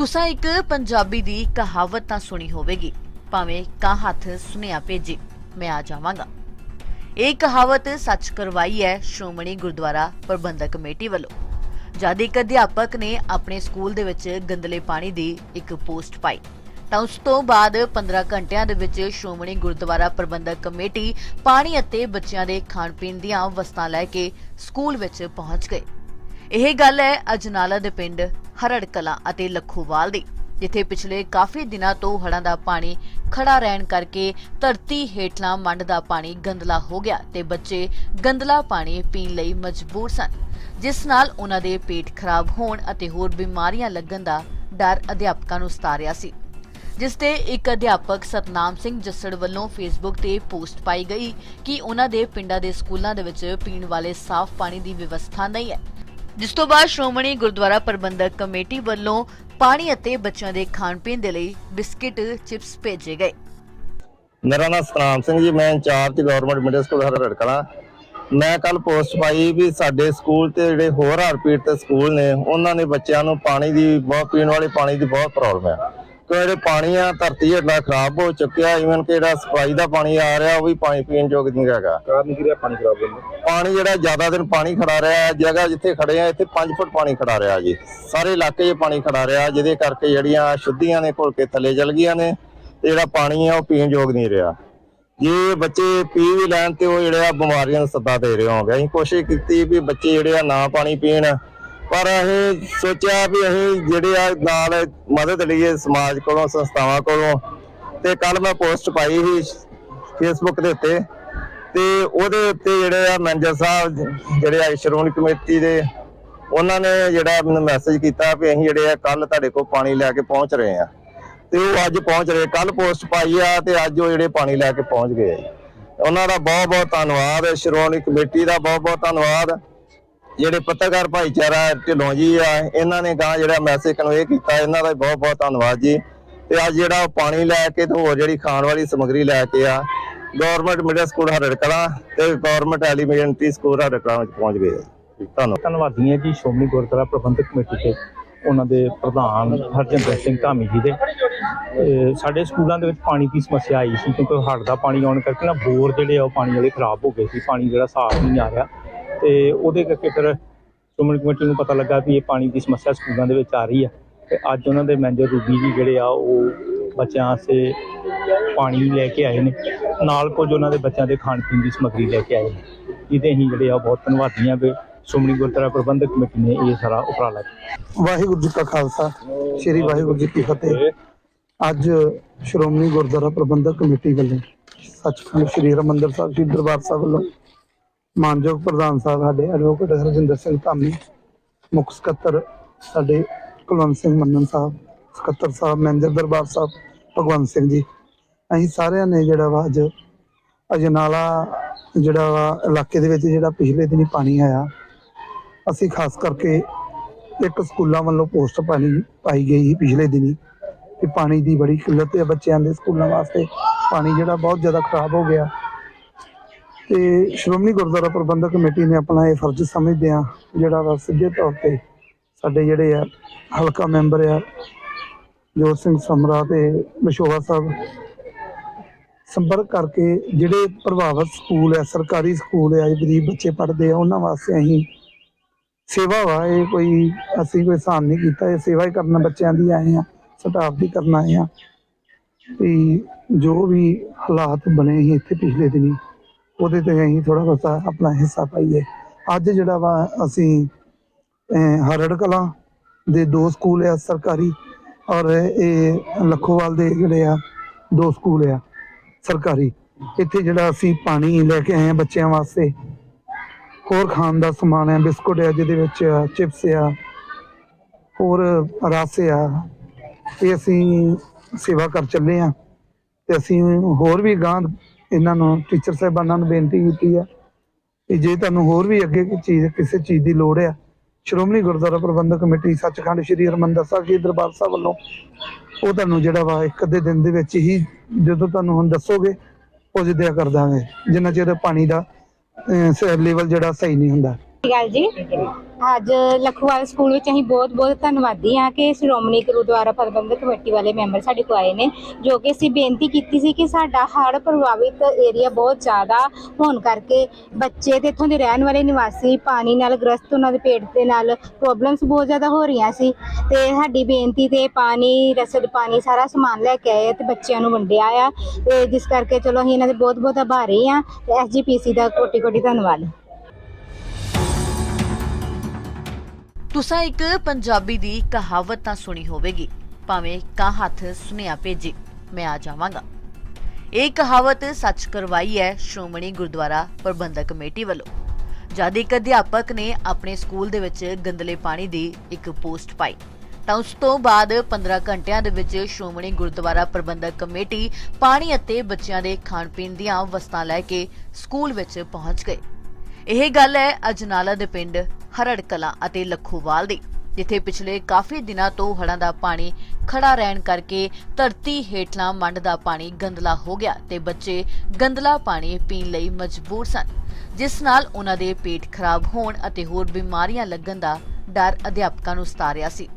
ਤੁਸੀਂ ਇੱਕ ਪੰਜਾਬੀ ਦੀ ਕਹਾਵਤ ਤਾਂ ਸੁਣੀ ਹੋਵੇਗੀ। ਭਾਵੇਂ ਕਾਂ ਹੱਥ ਸੁਨੇਹਾ ਭੇਜੇ, ਮੈਂ ਆ ਜਾਵਾਂਗਾ। ਇਹ ਕਹਾਵਤ ਸੱਚ ਕਰਵਾਈ ਹੈ ਸ਼੍ਰੋਮਣੀ ਗੁਰਦੁਆਰਾ ਪ੍ਰਬੰਧਕ ਕਮੇਟੀ ਵੱਲੋਂ। ਜਦ ਇੱਕ ਅਧਿਆਪਕ ਨੇ ਆਪਣੇ ਸਕੂਲ ਦੇ ਵਿੱਚ ਗੰਦਲੇ ਪਾਣੀ ਦੀ ਇੱਕ ਪੋਸਟ ਪਾਈ, ਤਾਂ ਉਸ ਤੋਂ ਬਾਅਦ 15 ਘੰਟਿਆਂ ਦੇ ਵਿੱਚ ਸ਼੍ਰੋਮਣੀ ਗੁਰਦੁਆਰਾ ਪ੍ਰਬੰਧਕ ਕਮੇਟੀ ਪਾਣੀ ਅਤੇ ਬੱਚਿਆਂ ਦੇ ਖਾਣ ਪੀਣ ਦੀਆਂ ਵਸਤਾਂ ਲੈ ਕੇ ਸਕੂਲ ਵਿੱਚ ਪਹੁੰਚ ਗਏ। ਇਹ ਗੱਲ ਹੈ ਅਜਨਾਲਾ ਦੇ ਪਿੰਡ ਹਰੜ ਕਲਾਂ ਅਤੇ ਲੱਖੋਵਾਲ ਦੀ, ਜਿੱਥੇ ਪਿਛਲੇ ਕਾਫੀ ਦਿਨਾਂ ਤੋਂ ਹੜਾਂ ਦਾ ਪਾਣੀ ਖੜਾ ਰਹਿਣ ਕਰਕੇ ਧਰਤੀ ਹੇਠਲਾ ਮੰਡ ਦਾ ਪਾਣੀ ਗੰਦਲਾ ਹੋ ਗਿਆ ਤੇ ਬੱਚੇ ਗੰਦਲਾ ਪਾਣੀ ਪੀਣ ਲਈ ਮਜਬੂਰ ਸਨ, ਜਿਸ ਨਾਲ ਉਹਨਾਂ ਦੇ ਪੇਟ ਖਰਾਬ ਹੋਣ ਅਤੇ ਹੋਰ ਬਿਮਾਰੀਆਂ ਲੱਗਣ ਦਾ ਡਰ ਅਧਿਆਪਕਾਂ ਨੂੰ ਸਤਾਰਿਆ ਸੀ, ਜਿਸ ਤੇ ਇੱਕ ਅਧਿਆਪਕ ਸਤਨਾਮ ਸਿੰਘ ਜੱਸੜ ਵੱਲੋਂ ਫੇਸਬੁੱਕ ਤੇ ਪੋਸਟ ਪਾਈ ਗਈ ਕਿ ਉਹਨਾਂ ਦੇ ਪਿੰਡਾਂ ਦੇ ਸਕੂਲਾਂ ਦੇ ਵਿੱਚ ਪੀਣ ਵਾਲੇ ਸਾਫ਼ ਪਾਣੀ ਦੀ ਵਿਵਸਥਾ ਨਹੀਂ ਹੈ। ਜਿਸ ਤੋਂ ਬਾਅਦ ਸ਼੍ਰੋਮਣੀ ਗੁਰਦੁਆਰਾ ਪ੍ਰਬੰਧਕ ਕਮੇਟੀ ਵੱਲੋਂ ਪਾਣੀ ਅਤੇ ਬੱਚਿਆਂ ਦੇ ਖਾਣ ਪੀਣ ਦੇ ਲਈ ਬਿਸਕਿਟ, ਚਿਪਸ ਭੇਜੇ ਗਏ। ਮੇਰਾ ਨਾਮ ਸਤਨਾਮ ਸਿੰਘ ਜੀ, ਮੈਂ incharge government middle school Harar Kalan ਮੈਂ ਕੱਲ ਪੋਸਟ ਪਾਈ ਵੀ ਸਾਡੇ ਸਕੂਲ ਤੇ ਜਿਹੜੇ ਹੋਰ ਹਰਪੀਟ ਤੇ ਸਕੂਲ ਨੇ, ਉਹਨਾਂ ਨੇ ਬੱਚਿਆਂ ਨੂੰ ਪਾਣੀ ਦੀ, ਬਹੁਤ ਪੀਣ ਵਾਲੇ ਪਾਣੀ ਦੀ ਬਹੁਤ ਪ੍ਰੋਬਲਮ ਹੈ ਜਿਹੜੇ ਪਾਣੀ ਆ ਧਰਤੀ ਹੇਠਲਾ ਖਰਾਬ ਹੋ ਚੁੱਕਿਆ ਇਵਨ ਕਿ ਜਿਹੜਾ ਸਪਲਾਈ ਦਾ ਪਾਣੀ ਆ ਰਿਹਾ ਉਹ ਵੀ ਪਾਣੀ ਪੀਣ ਯੋਗ ਨਹੀਂ ਹੈਗਾ। ਕਾਰਨ ਕੀ ਰਿਹਾ ਪਾਣੀ ਖਰਾਬ ਹੋਣ ਪਾਣੀ ਜਿਹੜਾ ਜ਼ਿਆਦਾ ਦਿਨ ਪਾਣੀ ਖੜਾ ਰਿਹਾ ਹੈ ਜਗ੍ਹਾ ਜਿੱਥੇ ਖੜੇ ਆ ਇੱਥੇ 5 ਫੁੱਟ ਪਾਣੀ ਖੜਾ ਰਿਹਾ ਜੀ। ਸਾਰੇ ਇਲਾਕੇ 'ਚ ਪਾਣੀ ਖੜਾ ਰਿਹਾ ਜਿਹਦੇ ਕਰਕੇ ਜਿਹੜੀਆਂ ਸ਼ੁੱਧੀਆਂ ਨੇ ਘੁਲ ਕੇ ਥੱਲੇ ਚਲ ਗਈਆਂ ਨੇ ਤੇ ਜਿਹੜਾ ਪਾਣੀ ਆ ਉਹ ਪੀਣ ਯੋਗ ਨਹੀਂ ਰਿਹਾ। ਜੇ ਬੱਚੇ ਪੀ ਵੀ ਲੈਣ ਤੇ ਉਹ ਜਿਹੜੇ ਆ ਬਿਮਾਰੀਆਂ ਦਾ ਸੱਦਾ ਦੇ ਰਹੇ ਹੋਗੇ ਅਸੀਂ ਕੋਸ਼ਿਸ਼ ਕੀਤੀ ਵੀ ਬੱਚੇ ਜਿਹੜੇ ਆ ਨਾ ਪਾਣੀ ਪੀਣ ਪਰ ਅਸੀਂ ਸੋਚਿਆ ਵੀ ਅਸੀਂ ਜਿਹੜੇ ਆ ਨਾਲ ਮਦਦ ਲਈਏ ਸਮਾਜ ਕੋਲੋਂ, ਸੰਸਥਾਵਾਂ ਕੋਲੋਂ। ਤੇ ਕੱਲ ਮੈਂ ਪੋਸਟ ਪਾਈ ਸੀ ਫੇਸਬੁੱਕ ਦੇ ਉੱਤੇ। ਤੇ ਉਹਦੇ ਉੱਤੇ ਜਿਹੜੇ ਆ ਮੈਨੇਜਰ ਸਾਹਿਬ, ਜਿਹੜੇ ਆ ਸ਼੍ਰੋਮਣੀ ਕਮੇਟੀ ਦੇ, ਉਹਨਾਂ ਨੇ ਜਿਹੜਾ ਮੈਨੂੰ ਮੈਸੇਜ ਕੀਤਾ ਵੀ ਅਸੀਂ ਜਿਹੜੇ ਆ ਕੱਲ ਤੁਹਾਡੇ ਕੋਲ ਪਾਣੀ ਲੈ ਕੇ ਪਹੁੰਚ ਰਹੇ ਆ। ਤੇ ਉਹ ਅੱਜ ਪਹੁੰਚ ਰਹੇ। ਕੱਲ ਪੋਸਟ ਪਾਈ ਆ ਤੇ ਅੱਜ ਉਹ ਜਿਹੜੇ ਪਾਣੀ ਲੈ ਕੇ ਪਹੁੰਚ ਗਏ। ਆ ਉਹਨਾਂ ਦਾ ਬਹੁਤ ਬਹੁਤ ਧੰਨਵਾਦ। ਸ਼੍ਰੋਮਣੀ ਕਮੇਟੀ ਦਾ ਬਹੁਤ ਬਹੁਤ ਧੰਨਵਾਦ। ਜਿਹੜੇ ਪੱਤਰਕਾਰ ਭਾਈਚਾਰਾ ਢਿੱਲੋਂ ਜੀ ਆ, ਇਹਨਾਂ ਨੇ ਗਾਂ ਜਿਹੜਾ ਮੈਸੇਜ ਕਨਵੇ ਕੀਤਾ, ਇਹਨਾਂ ਦਾ ਬਹੁਤ ਬਹੁਤ ਧੰਨਵਾਦ ਜੀ। ਤੇ ਅੱਜ ਜਿਹੜਾ ਉਹ ਪਾਣੀ ਲੈ ਕੇ ਤੇ ਹੋਰ ਜਿਹੜੀ ਖਾਣ ਵਾਲੀ ਸਮੱਗਰੀ ਲੈ ਕੇ ਆ ਗਵਰਨਮੈਂਟ ਮਿਡਲ ਸਕੂਲ ਹਰੜਕਲਾ ਤੇ ਗਵਰਨਮੈਂਟ ਐਲੀਮੈਂਟਰੀ ਸਕੂਲ ਹਰੜਕਲਾ ਵਿੱਚ ਪਹੁੰਚ ਗਏ ਧੰਨਵਾਦ। ਧੰਨਵਾਦੀ ਹਾਂ ਜੀ, ਸ਼੍ਰੋਮਣੀ ਗੁਰਦੁਆਰਾ ਪ੍ਰਬੰਧਕ ਕਮੇਟੀ ਤੇ ਉਹਨਾਂ ਦੇ ਪ੍ਰਧਾਨ ਹਰਜਿੰਦਰ ਸਿੰਘ ਧਾਮੀ ਜੀ ਦੇ। ਸਾਡੇ ਸਕੂਲਾਂ ਦੇ ਵਿੱਚ ਪਾਣੀ ਦੀ ਸਮੱਸਿਆ ਆਈ ਸੀ ਕਿਉਂਕਿ ਹੜ੍ਹ ਦਾ ਪਾਣੀ ਆਉਣ ਕਰਕੇ ਨਾ ਬੋਰ ਜਿਹੜੇ ਆ ਉਹ ਪਾਣੀ ਵਾਲੇ ਖਰਾਬ ਹੋ ਗਏ ਸੀ, ਪਾਣੀ ਜਿਹੜਾ ਸਾਫ਼ ਨਹੀਂ ਆ ਰਿਹਾ। ਤੇ ਉਹਦੇ ਕਰਕੇ ਫਿਰ ਸ਼੍ਰੋਮਣੀ ਕਮੇਟੀ ਨੂੰ ਪਤਾ ਲੱਗਾ ਵੀ ਇਹ ਪਾਣੀ ਦੀ ਸਮੱਸਿਆ ਸਕੂਲਾਂ ਦੇ ਵਿੱਚ ਆ ਰਹੀ ਹੈ ਤੇ ਅੱਜ ਉਹਨਾਂ ਦੇ ਮੈਨੇਜਰ ਰੂਬੀ ਜੀ ਜਿਹੜੇ ਆ, ਉਹ ਬੱਚਿਆਂ ਵਾਸਤੇ ਪਾਣੀ ਲੈ ਕੇ ਆਏ ਨੇ। ਨਾਲ ਕੁਝ ਉਹਨਾਂ ਦੇ ਬੱਚਿਆਂ ਦੇ ਖਾਣ ਪੀਣ ਦੀ ਸਮੱਗਰੀ ਲੈ ਕੇ ਆਏ ਨੇ। ਜਿਹਦੇ ਅਸੀਂ ਜਿਹੜੇ ਆ ਬਹੁਤ ਧੰਨਵਾਦੀਆਂ ਵੀ ਸ਼੍ਰੋਮਣੀ ਗੁਰਦੁਆਰਾ ਪ੍ਰਬੰਧਕ ਕਮੇਟੀ ਨੇ ਇਹ ਸਾਰਾ ਉਪਰਾਲਾ ਕੀਤਾ। ਵਾਹਿਗੁਰੂ ਜੀ ਕਾ ਖਾਲਸਾ, ਸ੍ਰੀ ਵਾਹਿਗੁਰੂ ਜੀ ਕੀ ਫਤਿਹ। ਅੱਜ ਸ਼੍ਰੋਮਣੀ ਗੁਰਦੁਆਰਾ ਪ੍ਰਬੰਧਕ ਕਮੇਟੀ ਵੱਲੋਂ ਸੱਚਖੰਡ ਸ੍ਰੀ ਹਰਿਮੰਦਰ ਸਾਹਿਬ ਜੀ ਦਰਬਾਰ ਸਾਹਿਬ ਵੱਲੋਂ ਮਾਨਯੋਗ ਪ੍ਰਧਾਨ ਸਾਹਿਬ, ਸਾਡੇ ਐਡਵੋਕੇਟ ਹਰਜਿੰਦਰ ਸਿੰਘ ਧਾਮੀ, ਮੁੱਖ ਸਕੱਤਰ ਸਾਡੇ ਕੁਲਵੰਤ ਸਿੰਘ ਮੰਨਨ ਸਾਹਿਬ, ਸਕੱਤਰ ਸਾਹਿਬ ਮੈਨੇਜਰ ਦਰਬਾਰ ਸਾਹਿਬ, ਭਗਵੰਤ ਸਿੰਘ ਜੀ। ਅਸੀਂ ਸਾਰਿਆਂ ਨੇ ਜਿਹੜਾ ਵਾ ਅੱਜ ਅਜਨਾਲਾ ਜਿਹੜਾ ਵਾ ਇਲਾਕੇ ਦੇ ਵਿੱਚ ਜਿਹੜਾ ਪਿਛਲੇ ਦਿਨੀ ਪਾਣੀ ਆਇਆ, ਅਸੀਂ ਖਾਸ ਕਰਕੇ ਇੱਕ ਸਕੂਲਾਂ ਵੱਲੋਂ ਪੋਸਟ ਪਾਣੀ ਪਾਈ ਗਈ ਸੀ ਪਿਛਲੇ ਦਿਨੀ ਕਿ ਪਾਣੀ ਦੀ ਬੜੀ ਕਿੱਲਤ ਹੈ ਬੱਚਿਆਂ ਦੇ ਸਕੂਲਾਂ ਵਾਸਤੇ। ਪਾਣੀ ਜਿਹੜਾ ਬਹੁਤ ਜ਼ਿਆਦਾ ਖਰਾਬ ਹੋ ਗਿਆ। ਤੇ ਸ਼੍ਰੋਮਣੀ ਗੁਰਦੁਆਰਾ ਪ੍ਰਬੰਧਕ ਕਮੇਟੀ ਨੇ ਆਪਣਾ ਇਹ ਫਰਜ਼ ਸਮਝਦੇ ਆ ਜਿਹੜਾ ਵਾ ਸਿੱਧੇ ਤੌਰ ਤੇ ਸਾਡੇ ਜਿਹੜੇ ਆ, ਹਲਕਾ ਮੈਂਬਰ ਆ, ਜੋਤ ਸਿੰਘ ਸਮਰਾ ਤੇ ਮਸ਼ੋਹਾ ਸਾਹਿਬ, ਸੰਪਰਕ ਕਰਕੇ ਜਿਹੜੇ ਪ੍ਰਭਾਵਿਤ ਸਕੂਲ ਆ, ਸਰਕਾਰੀ ਸਕੂਲ ਆ ਗਰੀਬ ਬੱਚੇ ਪੜ੍ਹਦੇ ਆ, ਉਹਨਾਂ ਵਾਸਤੇ ਅਸੀਂ ਸੇਵਾ ਵਾ, ਇਹ ਕੋਈ ਅਸੀਂ ਕੋਈ ਸਾਨ ਨਹੀਂ ਕੀਤਾ, ਇਹ ਸੇਵਾ ਹੀ ਕਰਨਾ ਬੱਚਿਆਂ ਦੀ ਆਏ ਆ ਸਟਾਫ ਦੀ ਕਰਨਾ ਆਏ ਆ ਤੇ ਜੋ ਵੀ ਹਾਲਾਤ ਬਣੇ ਸੀ ਇੱਥੇ ਪਿਛਲੇ ਦਿਨੀ ਉਹਦੇ ਤੇ ਅਸੀਂ ਥੋੜਾ ਬਹੁਤਾ ਆਪਣਾ ਹਿੱਸਾ ਪਾਈਏ। ਅੱਜ ਜਿਹੜਾ ਵਾ ਅਸੀਂ ਹਰੜ ਕਲਾਂ ਦੇ ਦੋ ਸਕੂਲ ਆ ਸਰਕਾਰੀ ਔਰ ਇਹ ਲੱਖੋਵਾਲ ਦੇ ਜਿਹੜੇ ਆ ਦੋ ਸਕੂਲ ਆ ਸਰਕਾਰੀ। ਇੱਥੇ ਜਿਹੜਾ ਅਸੀਂ ਪਾਣੀ ਲੈ ਕੇ ਆਏ ਆ ਬੱਚਿਆਂ ਵਾਸਤੇ। ਹੋਰ ਖਾਣ ਦਾ ਸਮਾਨ ਹੈ ਬਿਸਕੁਟ ਹੈ ਜਿਹਦੇ ਵਿੱਚ ਚਿਪਸ ਆ, ਹੋਰ ਰਸ ਆ, ਇਹ ਅਸੀਂ ਸੇਵਾ ਕਰ ਚੱਲੇ ਆ। ਤੇ ਅਸੀਂ ਹੋਰ ਵੀ ਗਾਂ ਇਹਨਾਂ ਨੂੰ ਟੀਚਰ ਸਾਹਿਬਾਨਾਂ ਨੂੰ ਬੇਨਤੀ ਕੀਤੀ ਆ ਕਿ ਜੇ ਤੁਹਾਨੂੰ ਹੋਰ ਵੀ ਅੱਗੇ ਕੋਈ ਚੀਜ਼, ਕਿਸੇ ਚੀਜ਼ ਦੀ ਲੋੜ ਆ, ਸ਼੍ਰੋਮਣੀ ਗੁਰਦੁਆਰਾ ਪ੍ਰਬੰਧਕ ਕਮੇਟੀ ਸੱਚਖੰਡ ਸ੍ਰੀ ਹਰਿਮੰਦਰ ਸਾਹਿਬ ਜੀ ਦਰਬਾਰ ਸਾਹਿਬ ਵੱਲੋਂ ਉਹ ਤੁਹਾਨੂੰ ਜਿਹੜਾ ਵਾ ਇੱਕ ਅੱਧੇ ਦਿਨ ਦੇ ਵਿੱਚ ਹੀ ਜਦੋਂ ਤੁਹਾਨੂੰ ਹੁਣ ਦੱਸੋਗੇ, ਉਹ ਜਿੱਦਿਆ ਕਰ ਦਾਂਗੇ, ਜਿੰਨਾ ਚਿਰ ਪਾਣੀ ਦਾ ਲੈਵਲ ਜਿਹੜਾ ਸਹੀ ਨਹੀਂ ਹੁੰਦਾ। ਸਤਿ ਸ਼੍ਰੀ ਅਕਾਲ ਜੀ। ਅੱਜ ਲਖਵਾਲ ਸਕੂਲ ਵਿੱਚ ਅਸੀਂ ਬਹੁਤ ਬਹੁਤ ਧੰਨਵਾਦੀ ਹਾਂ ਕਿ ਸ਼੍ਰੋਮਣੀ ਗੁਰਦੁਆਰਾ ਪ੍ਰਬੰਧਕ ਕਮੇਟੀ ਵਾਲੇ ਮੈਂਬਰ ਸਾਡੇ ਕੋਲ ਆਏ ਨੇ, ਜੋ ਕਿ ਅਸੀਂ ਬੇਨਤੀ ਕੀਤੀ ਸੀ ਕਿ ਸਾਡਾ ਹੜ੍ਹ ਪ੍ਰਭਾਵਿਤ ਏਰੀਆ ਬਹੁਤ ਜ਼ਿਆਦਾ ਹੋਣ ਕਰਕੇ ਬੱਚੇ ਤੇ ਇੱਥੋਂ ਦੇ ਰਹਿਣ ਵਾਲੇ ਨਿਵਾਸੀ ਪਾਣੀ ਨਾਲ ਗ੍ਰਸਤ ਉਹਨਾਂ ਦੇ ਪੇਟ ਦੇ ਨਾਲ ਪ੍ਰੋਬਲਮਸ ਬਹੁਤ ਜ਼ਿਆਦਾ ਹੋ ਰਹੀਆਂ ਸੀ ਤੇ ਸਾਡੀ ਬੇਨਤੀ ਤੇ ਪਾਣੀ, ਰਸਦ ਪਾਣੀ ਸਾਰਾ ਸਮਾਨ ਲੈ ਕੇ ਆਏ ਤੇ ਬੱਚਿਆਂ ਨੂੰ ਵੰਡਿਆ ਆ ਤੇ ਜਿਸ ਕਰਕੇ ਚਲੋ ਅਸੀਂ ਇਹਨਾਂ ਦੇ ਬਹੁਤ ਬਹੁਤ ਆਭਾਰੀ ਹਾਂ ਤੇ ਐਸਜੀਪੀਸੀ ਦਾ ਕੋਟੀ ਕੋਟੀ ਧੰਨਵਾਦ। ਤੁਸਾਂ ਇੱਕ ਪੰਜਾਬੀ ਦੀ ਕਹਾਵਤ ਤਾਂ ਸੁਣੀ ਹੋਵੇਗੀ। ਭਾਵੇਂ ਕਾਂ ਹੱਥ ਸੁਨੇਹਾ ਭੇਜੀ, ਮੈਂ ਆ ਜਾਵਾਂਗਾ। ਇਹ ਕਹਾਵਤ ਸੱਚ ਕਰਵਾਈ ਹੈ ਸ਼੍ਰੋਮਣੀ ਗੁਰਦੁਆਰਾ ਪ੍ਰਬੰਧਕ ਕਮੇਟੀ ਵੱਲੋਂ। ਜਦ ਇੱਕ ਅਧਿਆਪਕ ਨੇ ਆਪਣੇ ਸਕੂਲ ਦੇ ਵਿੱਚ ਗੰਦਲੇ ਪਾਣੀ ਦੀ ਇੱਕ ਪੋਸਟ ਪਾਈ, ਤਾਂ ਉਸ ਤੋਂ ਬਾਅਦ 15 ਘੰਟਿਆਂ ਦੇ ਵਿੱਚ ਸ਼੍ਰੋਮਣੀ ਗੁਰਦੁਆਰਾ ਪ੍ਰਬੰਧਕ ਕਮੇਟੀ ਪਾਣੀ ਅਤੇ ਬੱਚਿਆਂ ਦੇ ਖਾਣ ਪੀਣ ਦੀਆਂ ਵਸਤਾਂ ਲੈ ਕੇ ਸਕੂਲ ਵਿੱਚ ਪਹੁੰਚ ਗਏ। ਇਹ ਗੱਲ ਹੈ ਅਜਨਾਲਾ ਦੇ ਪਿੰਡ ਹਰੜ ਕਲਾਂ ਅਤੇ ਲੱਖੋਵਾਲ ਦੀ, ਜਿੱਥੇ ਪਿਛਲੇ ਕਾਫੀ ਦਿਨਾਂ ਤੋਂ ਹੜਾਂ ਦਾ ਪਾਣੀ ਖੜਾ ਰਹਿਣ ਕਰਕੇ ਧਰਤੀ ਹੇਠਲਾ ਮੰਡ ਦਾ ਪਾਣੀ ਗੰਦਲਾ ਹੋ ਗਿਆ ਤੇ ਬੱਚੇ ਗੰਦਲਾ ਪਾਣੀ ਪੀਣ ਲਈ ਮਜਬੂਰ ਸਨ, ਜਿਸ ਨਾਲ ਉਹਨਾਂ ਦੇ ਪੇਟ ਖਰਾਬ ਹੋਣ ਅਤੇ ਹੋਰ ਬਿਮਾਰੀਆਂ ਲੱਗਣ ਦਾ ਡਰ ਅਧਿਆਪਕਾਂ ਨੂੰ ਸਤਾਰਿਆ ਸੀ,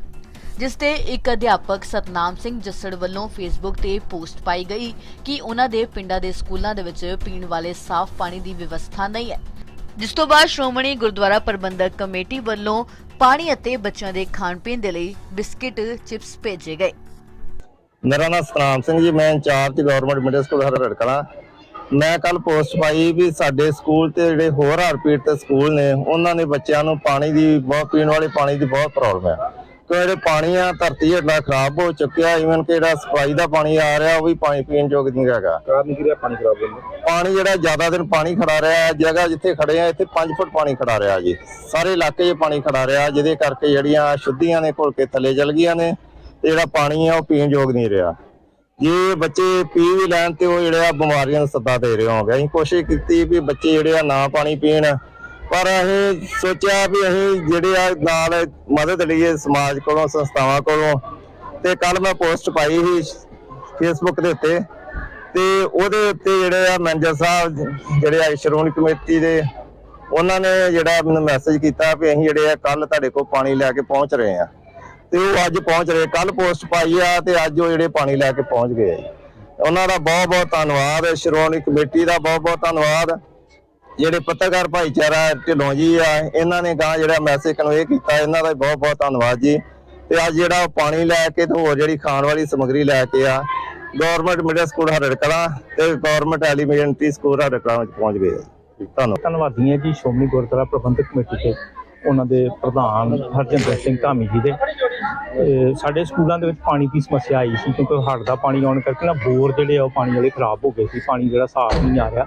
ਜਿਸ ਤੇ ਇੱਕ ਅਧਿਆਪਕ ਸਤਨਾਮ ਸਿੰਘ ਜੱਸੜ ਵੱਲੋਂ ਫੇਸਬੁੱਕ ਤੇ ਪੋਸਟ ਪਾਈ ਗਈ ਕਿ ਉਹਨਾਂ ਦੇ ਪਿੰਡਾਂ ਦੇ ਸਕੂਲਾਂ ਦੇ ਵਿੱਚ ਪੀਣ ਵਾਲੇ ਸਾਫ਼ ਪਾਣੀ ਦੀ ਵਿਵਸਥਾ ਨਹੀਂ ਹੈ। ਜਿਸ ਤੋਂ ਬਾਅਦ ਸ਼੍ਰੋਮਣੀ ਗੁਰਦੁਆਰਾ ਪ੍ਰਬੰਧਕ ਕਮੇਟੀ ਵੱਲੋਂ ਪਾਣੀ ਅਤੇ ਬੱਚਿਆਂ ਦੇ ਖਾਣ ਪੀਣ ਦੇ ਲਈ ਬਿਸਕਿਟ, ਚਿਪਸ ਭੇਜੇ ਗਏ। ਮੇਰਾ ਨਾਮ ਸਤਨਾਮ ਸਿੰਘ ਜੀ, ਮੈਂ in charge government middle school Harar Kalan ਮੈਂ ਕੱਲ ਪੋਸਟ ਪਾਈ ਵੀ ਸਾਡੇ ਸਕੂਲ ਤੇ ਜਿਹੜੇ ਹੋਰ ਹਰਪੀਟ ਤੇ ਸਕੂਲ ਨੇ, ਉਹਨਾਂ ਨੇ ਬੱਚਿਆਂ ਨੂੰ ਪਾਣੀ ਦੀ, ਬਹੁਤ ਪੀਣ ਵਾਲੇ ਪਾਣੀ ਦੀ ਬਹੁਤ ਪ੍ਰੋਬਲਮ ਹੈ। ਕਿਉਂ ਜਿਹੜੇ ਪਾਣੀ ਆ ਧਰਤੀ ਹੇਠਾਂ ਖਰਾਬ ਹੋ ਚੁੱਕਿਆ ਇਵਨ ਕਿ ਜਿਹੜਾ ਸਪਲਾਈ ਦਾ ਪਾਣੀ ਆ ਰਿਹਾ ਉਹ ਵੀ ਪਾਣੀ ਪੀਣ ਯੋਗ ਨਹੀਂ ਹੈਗਾ। ਕਾਰਨ ਕੀ ਰਿਹਾ ਪਾਣੀ ਖਰਾਬ ਹੋਣ ਦਾ? ਪਾਣੀ ਜਿਹੜਾ ਜ਼ਿਆਦਾ ਦਿਨ ਪਾਣੀ ਖੜਾ ਰਿਹਾ ਹੈ ਜਗ੍ਹਾ ਜਿੱਥੇ ਖੜੇ ਆ ਇੱਥੇ 5 ਫੁੱਟ ਪਾਣੀ ਖੜਾ ਰਿਹਾ ਜੀ। ਸਾਰੇ ਇਲਾਕੇ 'ਚ ਪਾਣੀ ਖੜਾ ਰਿਹਾ ਜਿਹਦੇ ਕਰਕੇ ਜਿਹੜੀਆਂ ਸ਼ੁੱਧੀਆਂ ਨੇ ਘੁਲ ਕੇ ਥੱਲੇ ਚਲ ਗਈਆਂ ਨੇ ਤੇ ਜਿਹੜਾ ਪਾਣੀ ਆ ਉਹ ਪੀਣ ਯੋਗ ਨਹੀਂ ਰਿਹਾ। ਜੇ ਬੱਚੇ ਪੀ ਵੀ ਲੈਣ ਤੇ ਉਹ ਜਿਹੜੇ ਬਿਮਾਰੀਆਂ ਨੂੰ ਸੱਦਾ ਦੇ ਰਹੇ ਹੋਗੇ ਅਸੀਂ ਕੋਸ਼ਿਸ਼ ਕੀਤੀ ਵੀ ਬੱਚੇ ਜਿਹੜੇ ਆ ਨਾ ਪਾਣੀ ਪੀਣ ਪਰ ਅਸੀਂ ਸੋਚਿਆ ਵੀ ਅਸੀਂ ਜਿਹੜੇ ਆ ਨਾਲ ਮਦਦ ਲਈਏ ਸਮਾਜ ਕੋਲੋਂ, ਸੰਸਥਾਵਾਂ ਕੋਲੋਂ। ਤੇ ਕੱਲ ਮੈਂ ਪੋਸਟ ਪਾਈ ਸੀ ਫੇਸਬੁੱਕ ਦੇ ਉੱਤੇ। ਤੇ ਉਹਦੇ ਉੱਤੇ ਜਿਹੜੇ ਆ ਮੈਨੇਜਰ ਸਾਹਿਬ ਜਿਹੜੇ ਆ ਸ਼੍ਰੋਮਣੀ ਕਮੇਟੀ ਦੇ, ਉਹਨਾਂ ਨੇ ਜਿਹੜਾ ਮੈਨੂੰ ਮੈਸੇਜ ਕੀਤਾ ਵੀ ਅਸੀਂ ਜਿਹੜੇ ਆ ਕੱਲ ਤੁਹਾਡੇ ਕੋਲ ਪਾਣੀ ਲੈ ਕੇ ਪਹੁੰਚ ਰਹੇ ਆ। ਤੇ ਉਹ ਅੱਜ ਪਹੁੰਚ ਰਹੇ। ਕੱਲ ਪੋਸਟ ਪਾਈ ਆ ਤੇ ਅੱਜ ਉਹ ਜਿਹੜੇ ਪਾਣੀ ਲੈ ਕੇ ਪਹੁੰਚ ਗਏ ਆ। ਜੀ। ਉਹਨਾਂ ਦਾ ਬਹੁਤ ਬਹੁਤ ਧੰਨਵਾਦ। ਸ਼੍ਰੋਮਣੀ ਕਮੇਟੀ ਦਾ ਬਹੁਤ ਬਹੁਤ ਧੰਨਵਾਦ। ਜਿਹੜੇ ਪੱਤਰਕਾਰ ਭਾਈਚਾਰਾ ਢਿੱਲੋਂ ਜੀ ਆ, ਇਹਨਾਂ ਨੇ ਗਾਂ ਜਿਹੜਾ ਮੈਸੇਜ ਕਨਵੇ ਕੀਤਾ, ਇਹਨਾਂ ਦਾ ਬਹੁਤ ਬਹੁਤ ਧੰਨਵਾਦ ਜੀ। ਤੇ ਅੱਜ ਜਿਹੜਾ ਪਾਣੀ ਲੈ ਕੇ ਤੇ ਹੋਰ ਜਿਹੜੀ ਖਾਣ ਵਾਲੀ ਸਮੱਗਰੀ ਲੈ ਕੇ ਆ ਗਵਰਨਮੈਂਟ ਮਿਡਲ ਸਕੂਲ ਹਰੜ ਤੇ ਗਵਰਨਮੈਂਟ ਐਲੀਮੈਂਟਰੀ ਸਕੂਲ ਹਰੜ ਵਿੱਚ ਪਹੁੰਚ ਗਏ ਧੰਨਵਾਦ। ਧੰਨਵਾਦੀ ਹਾਂ ਜੀ ਸ਼੍ਰੋਮਣੀ ਗੁਰਦੁਆਰਾ ਪ੍ਰਬੰਧਕ ਕਮੇਟੀ ਤੇ ਉਹਨਾਂ ਦੇ ਪ੍ਰਧਾਨ ਹਰਜਿੰਦਰ ਸਿੰਘ ਧਾਮੀ ਜੀ ਦੇ। ਸਾਡੇ ਸਕੂਲਾਂ ਦੇ ਵਿੱਚ ਪਾਣੀ ਦੀ ਸਮੱਸਿਆ ਆਈ ਸੀ ਕਿਉਂਕਿ ਹੜ੍ਹ ਦਾ ਪਾਣੀ ਆਉਣ ਕਰਕੇ ਨਾ ਬੋਰ ਜਿਹੜੇ ਆ ਉਹ ਪਾਣੀ ਵਾਲੇ ਖਰਾਬ ਹੋ ਗਏ ਸੀ, ਪਾਣੀ ਜਿਹੜਾ ਸਾਫ਼ ਨਹੀਂ ਆ ਰਿਹਾ।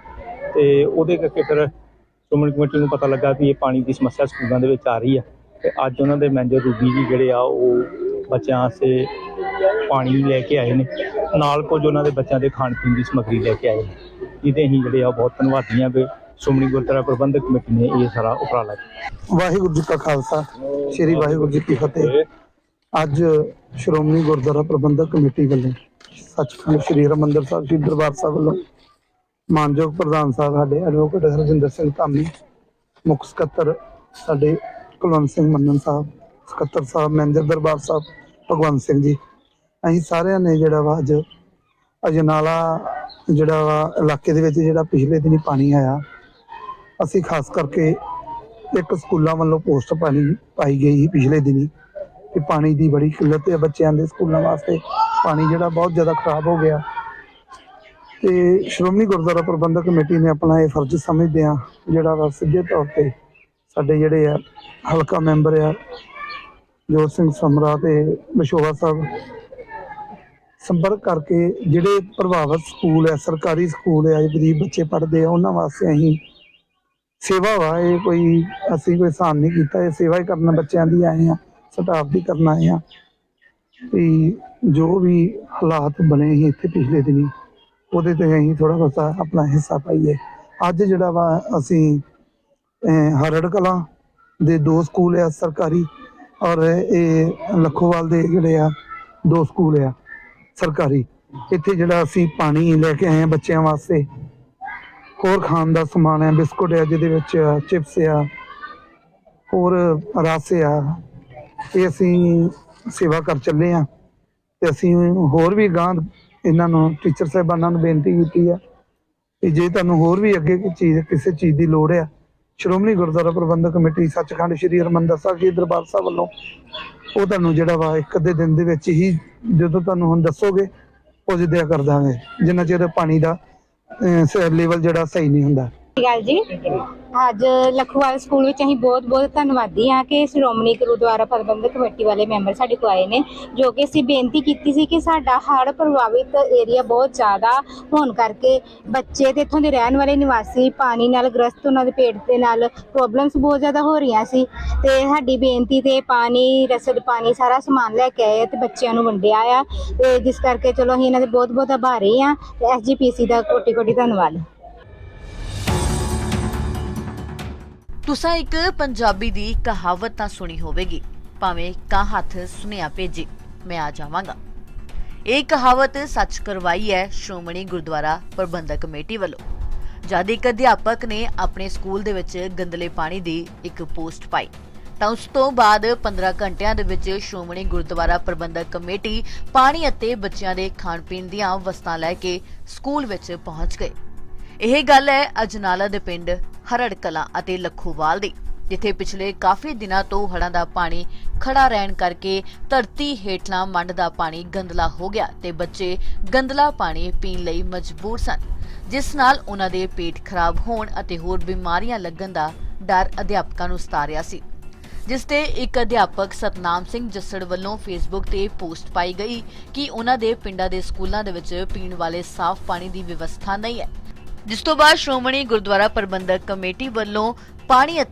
ਤੇ ਉਹਦੇ ਕਰਕੇ ਫਿਰ ਸ਼੍ਰੋਮਣੀ ਕਮੇਟੀ ਨੂੰ ਪਤਾ ਲੱਗਾ ਵੀ ਇਹ ਪਾਣੀ ਦੀ ਸਮੱਸਿਆ ਸਕੂਲਾਂ ਦੇ ਵਿੱਚ ਆ ਰਹੀ ਹੈ ਤੇ ਅੱਜ ਉਹਨਾਂ ਦੇ ਮੈਨੇਜਰ ਰੂਬੀ ਜੀ ਜਿਹੜੇ ਆ, ਉਹ ਬੱਚਿਆਂ ਵਾਸਤੇ ਪਾਣੀ ਲੈ ਕੇ ਆਏ ਨੇ। ਨਾਲ ਕੁਝ ਉਹਨਾਂ ਦੇ ਬੱਚਿਆਂ ਦੇ ਖਾਣ ਪੀਣ ਦੀ ਸਮੱਗਰੀ ਲੈ ਕੇ ਆਏ ਨੇ। ਜਿਹਦੇ ਅਸੀਂ ਜਿਹੜੇ ਆ ਬਹੁਤ ਧੰਨਵਾਦੀ ਹਾਂ ਵੀ ਸ਼੍ਰੋਮਣੀ ਗੁਰਦੁਆਰਾ ਪ੍ਰਬੰਧਕ ਕਮੇਟੀ ਨੇ ਇਹ ਸਾਰਾ ਉਪਰਾਲਾ ਕੀਤਾ। ਵਾਹਿਗੁਰੂ ਜੀ ਕਾ ਖਾਲਸਾ, ਸ੍ਰੀ ਵਾਹਿਗੁਰੂ ਜੀ ਕੀ ਫਤਿਹ। ਅੱਜ ਸ਼੍ਰੋਮਣੀ ਗੁਰਦੁਆਰਾ ਪ੍ਰਬੰਧਕ ਕਮੇਟੀ ਵੱਲੋਂ ਸੱਚਖੰਡ ਸ੍ਰੀ ਹਰਿਮੰਦਰ ਸਾਹਿਬ ਜੀ ਦਰਬਾਰ ਸਾਹਿਬ ਵੱਲੋਂ ਮਾਨਯੋਗ ਪ੍ਰਧਾਨ ਸਾਹਿਬ, ਸਾਡੇ ਐਡਵੋਕੇਟ ਹਰਜਿੰਦਰ ਸਿੰਘ ਧਾਮੀ, ਮੁੱਖ ਸਕੱਤਰ ਸਾਡੇ ਕੁਲਵੰਤ ਸਿੰਘ ਮੰਨਨ ਸਾਹਿਬ, ਸਕੱਤਰ ਸਾਹਿਬ ਮੈਨੇਜਰ ਦਰਬਾਰ ਸਾਹਿਬ, ਭਗਵੰਤ ਸਿੰਘ ਜੀ। ਅਸੀਂ ਸਾਰਿਆਂ ਨੇ ਜਿਹੜਾ ਵਾ ਅੱਜ ਅਜਨਾਲਾ ਜਿਹੜਾ ਵਾ ਇਲਾਕੇ ਦੇ ਵਿੱਚ ਜਿਹੜਾ ਪਿਛਲੇ ਦਿਨੀ ਪਾਣੀ ਆਇਆ, ਅਸੀਂ ਖਾਸ ਕਰਕੇ ਇੱਕ ਸਕੂਲਾਂ ਵੱਲੋਂ ਪੋਸਟ ਪਾਣੀ ਪਾਈ ਗਈ ਸੀ ਪਿਛਲੇ ਦਿਨੀ ਕਿ ਪਾਣੀ ਦੀ ਬੜੀ ਕਿੱਲਤ ਹੈ ਬੱਚਿਆਂ ਦੇ ਸਕੂਲਾਂ ਵਾਸਤੇ। ਪਾਣੀ ਜਿਹੜਾ ਬਹੁਤ ਜ਼ਿਆਦਾ ਖਰਾਬ ਹੋ ਗਿਆ। ਤੇ ਸ਼੍ਰੋਮਣੀ ਗੁਰਦੁਆਰਾ ਪ੍ਰਬੰਧਕ ਕਮੇਟੀ ਨੇ ਆਪਣਾ ਇਹ ਫਰਜ਼ ਸਮਝਦੇ ਆ ਜਿਹੜਾ ਵਾ ਸਿੱਧੇ ਤੌਰ ਤੇ ਸਾਡੇ ਜਿਹੜੇ ਆ ਹਲਕਾ ਮੈਂਬਰ ਆ, ਜੋਤ ਸਿੰਘ ਸਮਰਾ ਤੇ ਮਸ਼ੋਵਾ ਸਾਹਿਬ, ਸੰਪਰਕ ਕਰਕੇ ਜਿਹੜੇ ਪ੍ਰਭਾਵਿਤ ਸਕੂਲ ਹੈ ਸਰਕਾਰੀ ਸਕੂਲ ਆ ਗਰੀਬ ਬੱਚੇ ਪੜ੍ਹਦੇ ਆ, ਉਹਨਾਂ ਵਾਸਤੇ ਅਸੀਂ ਸੇਵਾ ਵਾ, ਇਹ ਕੋਈ ਅਸੀਂ ਕੋਈ ਸਾਨ ਨਹੀਂ ਕੀਤਾ, ਇਹ ਸੇਵਾ ਹੀ ਕਰਨ ਬੱਚਿਆਂ ਦੀ ਆਏ ਆ ਸਟਾਫ ਦੀ ਕਰਨ ਆਏ ਆ ਤੇ ਜੋ ਵੀ ਹਾਲਾਤ ਬਣੇ ਸੀ ਇੱਥੇ ਪਿਛਲੇ ਦਿਨੀ ਉਹਦੇ ਤੇ ਅਸੀਂ ਥੋੜਾ ਬਹੁਤਾ ਆਪਣਾ ਹਿੱਸਾ ਪਾਈਏ। ਅੱਜ ਜਿਹੜਾ ਵਾ ਅਸੀਂ ਹਰੜ ਕਲਾਂ ਦੇ ਦੋ ਸਕੂਲ ਆ, ਸਰਕਾਰੀ ਔਰ ਇਹ ਲੱਖੋਵਾਲ ਦੇ ਜਿਹੜੇ ਆ, ਦੋ ਸਕੂਲ ਆ, ਸਰਕਾਰੀ। ਇੱਥੇ ਜਿਹੜਾ ਅਸੀਂ ਪਾਣੀ ਲੈ ਕੇ ਆਏ ਆ ਬੱਚਿਆਂ ਵਾਸਤੇ। ਹੋਰ ਖਾਣ ਦਾ ਸਮਾਨ ਹੈ ਬਿਸਕੁਟ ਹੈ ਜਿਹਦੇ ਵਿੱਚ ਚਿਪਸ ਆ, ਹੋਰ ਰਸ ਆ, ਇਹ ਅਸੀਂ ਸੇਵਾ ਕਰ ਚੱਲੇ ਆ। ਤੇ ਅਸੀਂ ਹੋਰ ਵੀ ਗਾਂ ਇਹਨਾਂ ਨੂੰ, ਟੀਚਰ ਸਾਹਿਬਾਨਾਂ ਨੂੰ ਬੇਨਤੀ ਕੀਤੀ ਆ ਕਿ ਜੇ ਤੁਹਾਨੂੰ ਹੋਰ ਵੀ ਅੱਗੇ ਕੋਈ ਚੀਜ਼, ਕਿਸੇ ਚੀਜ਼ ਦੀ ਲੋੜ ਆ, ਸ਼੍ਰੋਮਣੀ ਗੁਰਦੁਆਰਾ ਪ੍ਰਬੰਧਕ ਕਮੇਟੀ ਸੱਚਖੰਡ ਸ੍ਰੀ ਹਰਿਮੰਦਰ ਸਾਹਿਬ ਜੀ ਦਰਬਾਰ ਸਾਹਿਬ ਵੱਲੋਂ ਉਹ ਤੁਹਾਨੂੰ ਜਿਹੜਾ ਵਾ ਇੱਕ ਅੱਧੇ ਦਿਨ ਦੇ ਵਿੱਚ ਹੀ ਜਦੋਂ ਤੁਹਾਨੂੰ ਹੁਣ ਦੱਸੋਗੇ, ਉਹ ਜਿੱਦਿਆ ਕਰ ਦਾਂਗੇ, ਜਿੰਨਾ ਚਿਰ ਪਾਣੀ ਦਾ ਲੈਵਲ ਜਿਹੜਾ ਸਹੀ ਨਹੀਂ ਹੁੰਦਾ। ਸਤਿ ਸ਼੍ਰੀ ਅਕਾਲ ਜੀ। ਅੱਜ ਲਖਵਾਲ ਸਕੂਲ ਵਿੱਚ ਅਸੀਂ ਬਹੁਤ ਬਹੁਤ ਧੰਨਵਾਦੀ ਹਾਂ ਕਿ ਸ਼੍ਰੋਮਣੀ ਗੁਰਦੁਆਰਾ ਪ੍ਰਬੰਧਕ ਕਮੇਟੀ ਵਾਲੇ ਮੈਂਬਰ ਸਾਡੇ ਕੋਲ ਆਏ ਨੇ, ਜੋ ਕਿ ਅਸੀਂ ਬੇਨਤੀ ਕੀਤੀ ਸੀ ਕਿ ਸਾਡਾ ਹੜ੍ਹ ਪ੍ਰਭਾਵਿਤ ਏਰੀਆ ਬਹੁਤ ਜ਼ਿਆਦਾ ਹੋਣ ਕਰਕੇ ਬੱਚੇ ਤੇ ਇੱਥੋਂ ਦੇ ਰਹਿਣ ਵਾਲੇ ਨਿਵਾਸੀ ਪਾਣੀ ਨਾਲ ਗ੍ਰਸਤ ਉਹਨਾਂ ਦੇ ਪੇਟ ਦੇ ਨਾਲ ਪ੍ਰੋਬਲਮਸ ਬਹੁਤ ਜ਼ਿਆਦਾ ਹੋ ਰਹੀਆਂ ਸੀ ਤੇ ਸਾਡੀ ਬੇਨਤੀ ਤੇ ਪਾਣੀ, ਰਸਦ ਪਾਣੀ ਸਾਰਾ ਸਮਾਨ ਲੈ ਕੇ ਆਏ ਤੇ ਬੱਚਿਆਂ ਨੂੰ ਵੰਡਿਆ ਆ ਤੇ ਜਿਸ ਕਰਕੇ ਚਲੋ ਅਸੀਂ ਇਹਨਾਂ ਦੇ ਬਹੁਤ ਬਹੁਤ ਆਭਾਰੀ ਹਾਂ ਤੇ ਐਸਜੀਪੀਸੀ ਦਾ ਕੋਟੀ ਕੋਟੀ ਧੰਨਵਾਦ। ਤੁਸਾਂ ਇੱਕ ਪੰਜਾਬੀ ਦੀ ਕਹਾਵਤ ਤਾਂ ਸੁਣੀ ਹੋਵੇਗੀ। ਭਾਵੇਂ ਕਾਂ ਹੱਥ ਸੁਨੇਹਾ ਭੇਜੇ, ਮੈਂ ਆ ਜਾਵਾਂਗਾ। ਇਹ ਕਹਾਵਤ ਸੱਚ ਕਰਵਾਈ ਹੈ ਸ਼੍ਰੋਮਣੀ ਗੁਰਦੁਆਰਾ ਪ੍ਰਬੰਧਕ ਕਮੇਟੀ ਵੱਲੋਂ। ਜਦ ਇੱਕ ਅਧਿਆਪਕ ਨੇ ਆਪਣੇ ਸਕੂਲ ਦੇ ਵਿੱਚ ਗੰਦਲੇ ਪਾਣੀ ਦੀ ਇੱਕ ਪੋਸਟ ਪਾਈ, ਤਾਂ ਉਸ ਤੋਂ ਬਾਅਦ 15 ਘੰਟਿਆਂ ਦੇ ਵਿੱਚ ਸ਼੍ਰੋਮਣੀ ਗੁਰਦੁਆਰਾ ਪ੍ਰਬੰਧਕ ਕਮੇਟੀ ਪਾਣੀ ਅਤੇ ਬੱਚਿਆਂ ਦੇ ਖਾਣ ਪੀਣ ਦੀਆਂ ਵਸਤਾਂ ਲੈ ਕੇ ਸਕੂਲ ਵਿੱਚ ਪਹੁੰਚ ਗਏ। ਇਹ ਗੱਲ ਹੈ ਅਜਨਾਲਾ ਦੇ ਪਿੰਡ ਹਰੜ ਕਲਾਂ ਅਤੇ ਲੱਖੋਵਾਲ ਦੀ, ਜਿੱਥੇ ਪਿਛਲੇ ਕਾਫੀ ਦਿਨਾਂ ਤੋਂ ਹੜਾਂ ਦਾ ਪਾਣੀ ਖੜਾ ਰਹਿਣ ਕਰਕੇ ਧਰਤੀ ਹੇਠਲਾ ਮੰਡ ਦਾ ਪਾਣੀ ਗੰਦਲਾ ਹੋ ਗਿਆ ਤੇ ਬੱਚੇ ਗੰਦਲਾ ਪਾਣੀ ਪੀਣ ਲਈ ਮਜਬੂਰ ਸਨ, ਜਿਸ ਨਾਲ ਉਹਨਾਂ ਦੇ ਪੇਟ ਖਰਾਬ ਹੋਣ ਅਤੇ ਹੋਰ ਬਿਮਾਰੀਆਂ ਲੱਗਣ ਦਾ ਡਰ ਅਧਿਆਪਕਾਂ ਨੂੰ ਸਤਾ ਰਿਹਾ ਸੀ, ਜਿਸ ਤੇ ਇੱਕ ਅਧਿਆਪਕ ਸਤਨਾਮ ਸਿੰਘ ਜੱਸੜ ਵੱਲੋਂ ਫੇਸਬੁੱਕ ਤੇ ਪੋਸਟ ਪਾਈ ਗਈ ਕਿ ਉਹਨਾਂ ਦੇ ਪਿੰਡਾਂ ਦੇ ਸਕੂਲਾਂ ਦੇ ਵਿੱਚ ਪੀਣ ਵਾਲੇ ਸਾਫ਼ ਪਾਣੀ ਦੀ ਵਿਵਸਥਾ ਨਹੀਂ ਹੈ। ਜਿਸ ਤੋਂ ਬਾਅਦ ਸ਼੍ਰੋਮਣੀ ਗੁਰਦੁਆਰਾ ਪ੍ਰਬੰਧਕ ਕਮੇਟੀ ਵੱਲੋਂ ਪਾਣੀ ਅਤੇ